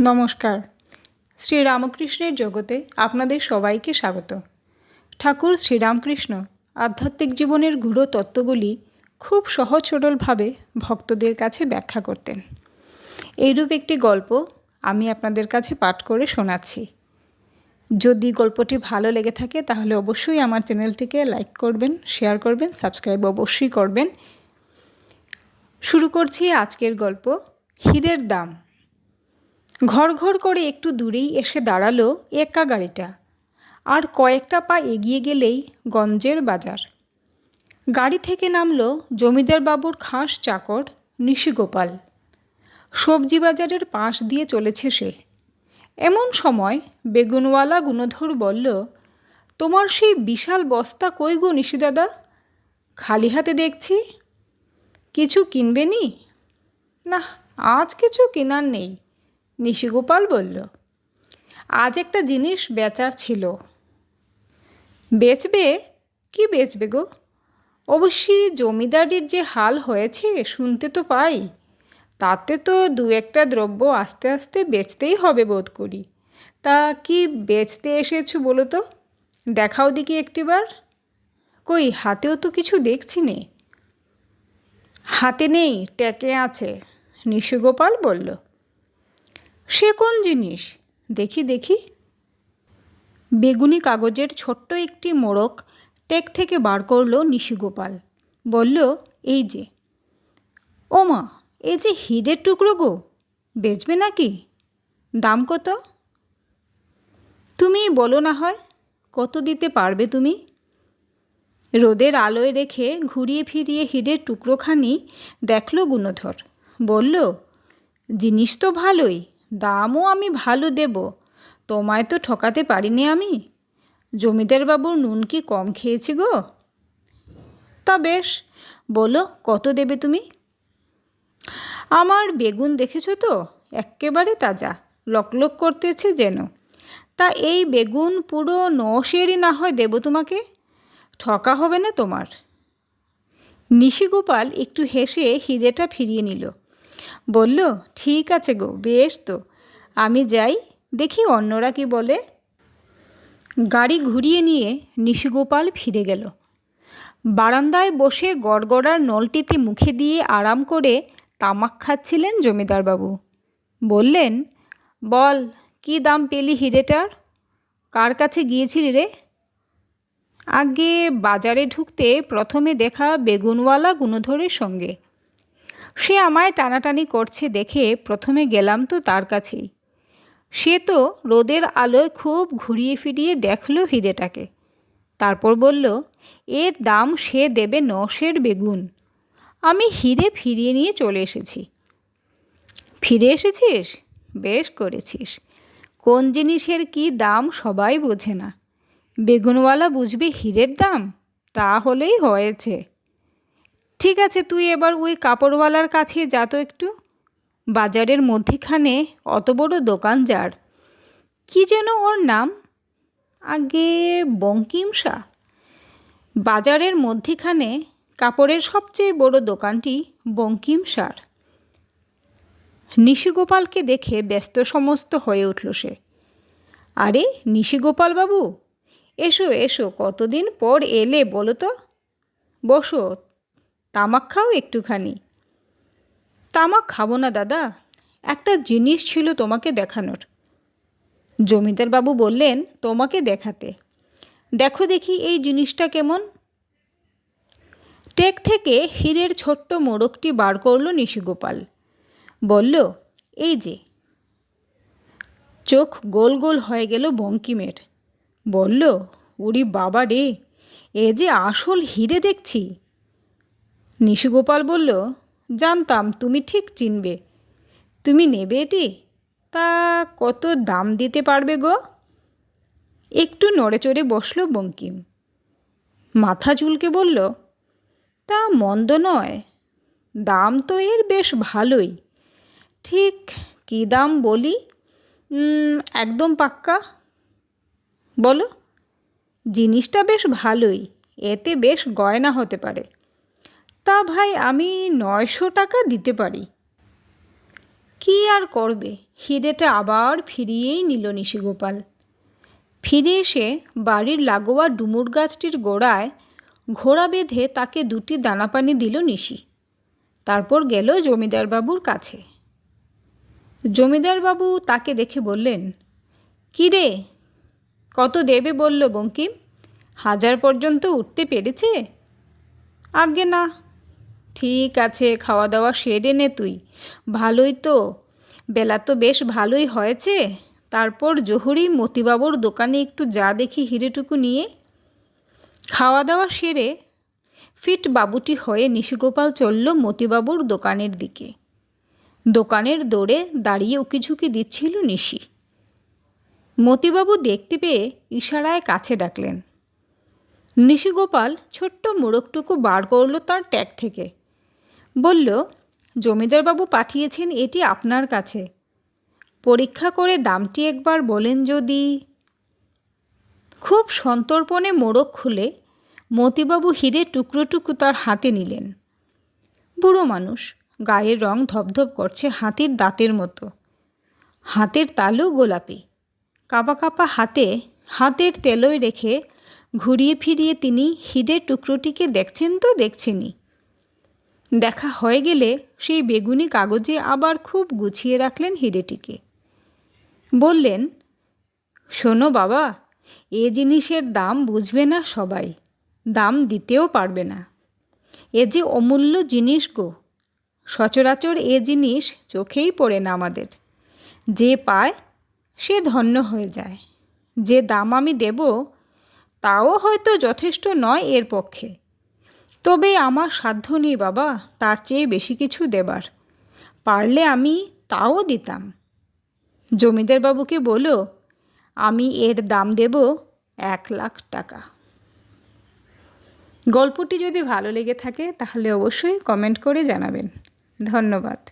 নমস্কার। শ্রীরামকৃষ্ণের জগতে আপনাদের সবাইকে স্বাগত। ঠাকুর শ্রীরামকৃষ্ণ আধ্যাত্মিক জীবনের গূঢ় তত্ত্বগুলি খুব সহজ সরলভাবে ভক্তদের কাছে ব্যাখ্যা করতেন। এইরূপ একটি গল্প আমি আপনাদের কাছে পাঠ করে শোনাচ্ছি। যদি গল্পটি ভালো লেগে থাকে তাহলে অবশ্যই আমার চ্যানেলটিকে লাইক করবেন, শেয়ার করবেন, সাবস্ক্রাইব অবশ্যই করবেন। শুরু করছি আজকের গল্প, হীরের দাম। ঘর ঘর করে একটু দূরেই এসে দাঁড়াল একা গাড়িটা। আর কয়েকটা পা এগিয়ে গেলেই গঞ্জের বাজার। গাড়ি থেকে নামলো জমিদার বাবুর খাস চাকর নিশিগোপাল। সবজি বাজারের পাশ দিয়ে চলেছে সে। এমন সময় বেগুনওয়ালা গুণধর বলল, তোমার সেই বিশাল বস্তা কই গো নিশিদাদা খালি হাতে দেখছি। কিছু কিনবে নি? না আজ কিছু কেনার নেই। নিশিগোপাল বলল, আজ একটা জিনিস বেচার ছিল। বেচবে? কি বেচবে গো? অবশ্যই জমিদারির যে হাল হয়েছে শুনতে তো পাই। তাতে তো দু একটা দ্রব্য আস্তে আস্তে বেচতেই হবে বোধ করি। তা কি বেচতে এসেছ বলো তো? দেখাও দেখি একটিবার। কই, হাতেও তো কিছু দেখছি নে। হাতে নেই, ট্যাকে আছে। নিশুগোপাল বলল সে কোন জিনিস? দেখি দেখি। বেগুনি কাগজের ছোট্ট একটি মোড়ক টেক থেকে বার করল নিশিগোপাল। বলল, এই যে। ও মা এই যে হিরের টুকরো গো। বেচবে নাকি? দাম কত? তুমি বলো না হয়, কত দিতে পারবে তুমি? রোদের আলোয় রেখে ঘুরিয়ে ফিরিয়ে হীরের টুকরোখানি দেখল গুণধর। বলল, জিনিস তো ভালোই দামও আমি ভালো দেব, তোমায় তো ঠকাতে পারিনি আমি। জমিদার বাবুর নুন কি কম খেয়েছি গো? তা বেশ, বলো কত দেবে তুমি? আমার বেগুন দেখেছ তো? এক্কেবারে তাজা, লকলক করতেছে যেন। তা এই বেগুন পুরো নশেরই না হয় দেব তোমাকে? ঠকা হবে না তোমার? নিশিগোপাল একটু হেসে হিরেটা ফিরিয়ে নিল। বলল, ঠিক আছে গো, বেশ তো। আমি যাই, দেখি অন্যরা কি বলে। গাড়ি ঘুরিয়ে নিয়ে নিশিগোপাল ফিরে গেল। বারান্দায় বসে গড়গড়ার নলটিতে মুখে দিয়ে আরাম করে তামাক খাচ্ছিলেন জমিদারবাবু। বললেন, বল, কি দাম পেলি হিরেটার? কার কাছে গিয়েছিলি রে? আগে বাজারে ঢুকতে প্রথমে দেখা বেগুনওয়ালা গুণধরের সঙ্গে। সে আমায় টানাটানি করছে দেখে প্রথমে গেলাম তো তার কাছেই। সে তো রোদের আলোয় খুব ঘুরিয়ে ফিরিয়ে দেখল হিরেটাকে। তারপর বলল, এর দাম সে দেবে নশের বেগুন। আমি হিরে ফিরিয়ে নিয়ে চলে এসেছি। ফিরে এসেছিস? বেশ করেছিস। কোন জিনিসের কি দাম সবাই বোঝে না। বেগুনওয়ালা বুঝবে হীরের দাম? তা হলেই হয়েছে। ঠিক আছে, তুই এবার ওই কাপড়ওয়ালার কাছে যা তো একটু। বাজারের মধ্যিখানে অত বড় দোকান যার। কি যেন ওর নাম? আগে বঙ্কিম শাহ। বাজারের মধ্যিখানে কাপড়ের সবচেয়ে বড় দোকানটি বঙ্কিম সার নিশিগোপালকে দেখে ব্যস্ত সমস্ত হয়ে উঠল সে। আরে, নিশিগোপাল বাবু, এসো এসো, কতদিন পর এলে বলো তো। বসো তামাক খাও একটুখানি। তামাক খাব না দাদা, একটা জিনিস ছিল তোমাকে দেখানোর। জমিদার বাবু বললেন, তোমাকে দেখাতে। দেখো দেখি এই জিনিসটা কেমন। টেক থেকে হীরের ছোট্ট মোড়কটি বার করল নিশিগোপাল। বলল, এই যে। চোখ গোল গোল হয়ে গেল বঙ্কিমের। বলল উরি বাবা রে, এ যে আসল হিরে দেখছি। নিশিগোপাল বলল, জানতাম, তুমি ঠিক চিনবে। তুমি নেবে এটি? তা কত দাম দিতে পারবে গো? একটু নড়ে চড়ে বসল বঙ্কিম। মাথা চুলকে বলল, তা মন্দ নয়। দাম তো এর বেশ ভালোই। ঠিক কী দাম বলি? একদম পাক্কা। বলো। জিনিসটা বেশ ভালোই, এতে বেশ গয়না হতে পারে। তা ভাই আমি নয়শো টাকা দিতে পারি। কী আর করবে? হিরেটা আবার ফিরিয়েই নিল নিশিগোপাল। ফিরে এসে বাড়ির লাগোয়া ডুমুর গাছটির গোড়ায় ঘোড়া বেঁধে তাকে দুটি দানাপানি দিল নিশি। তারপর গেল জমিদারবাবুর কাছে। জমিদারবাবু তাকে দেখে বললেন, কী রে? কত দেবে বলল বঙ্কিম? হাজার পর্যন্ত উঠতে পেরেছে? আজ্ঞে না ঠিক আছে খাওয়া দাওয়া সেরে নে তুই। ভালোই তো। বেলা তো বেশ ভালোই হয়েছে। তারপর জহুরি মতিবাবুর দোকানে একটু যা দেখি হিরেটুকু নিয়ে। খাওয়া দাওয়া সেরে ফিট বাবুটি হয়ে নিশিগোপাল চলল মতিবাবুর দোকানের দিকে। দোকানের দৌড়ে দাঁড়িয়ে উকিঝুঁকি দিচ্ছিল নিশি। মতিবাবু দেখতে পেয়ে ইশারায় কাছে ডাকলেন। নিশিগোপাল ছোট্ট মোড়কটুকু বার করল তার ট্যাগ থেকে। বলল, জমিদারবাবু পাঠিয়েছেন এটি আপনার কাছে। পরীক্ষা করে দামটি একবার বলেন যদি। খুব সন্তর্পণে মোড়ক খুলে মতিবাবু হিরে টুকরো টুকু তার হাতে নিলেন। বুড়ো মানুষ, গায়ের রং ধপধপ করছে হাতির দাঁতের মতো। হাতের তালু গোলাপি। কাপা কাপা হাতে হাতের তেলোয় রেখে ঘুরিয়ে ফিরিয়ে তিনি হিরের টুকরোটিকে দেখছেন তো দেখছেনই। দেখা হয়ে গেলে সেই বেগুনি কাগজে আবার খুব গুছিয়ে রাখলেন হিরেটিকে। বললেন, শোনো বাবা, এ জিনিসের দাম বুঝবে না সবাই, দাম দিতেও পারবে না। এ যে অমূল্য জিনিস গো, সচরাচর এ জিনিস চোখেই পড়ে না আমাদের। যে পায়, সে ধন্য হয়ে যায়। যে দাম আমি দেব, তাও হয়তো যথেষ্ট নয় এর পক্ষে। তবে আমার সাধ্য নেই বাবা, তার চেয়ে বেশি কিছু দেবার। পারলে আমি তাও দিতাম। জমিদার বাবুকে বলো, আমি এর দাম দেব এক লাখ টাকা। গল্পটি যদি ভালো লেগে থাকে, তাহলে অবশ্যই কমেন্ট করে জানাবেন। ধন্যবাদ।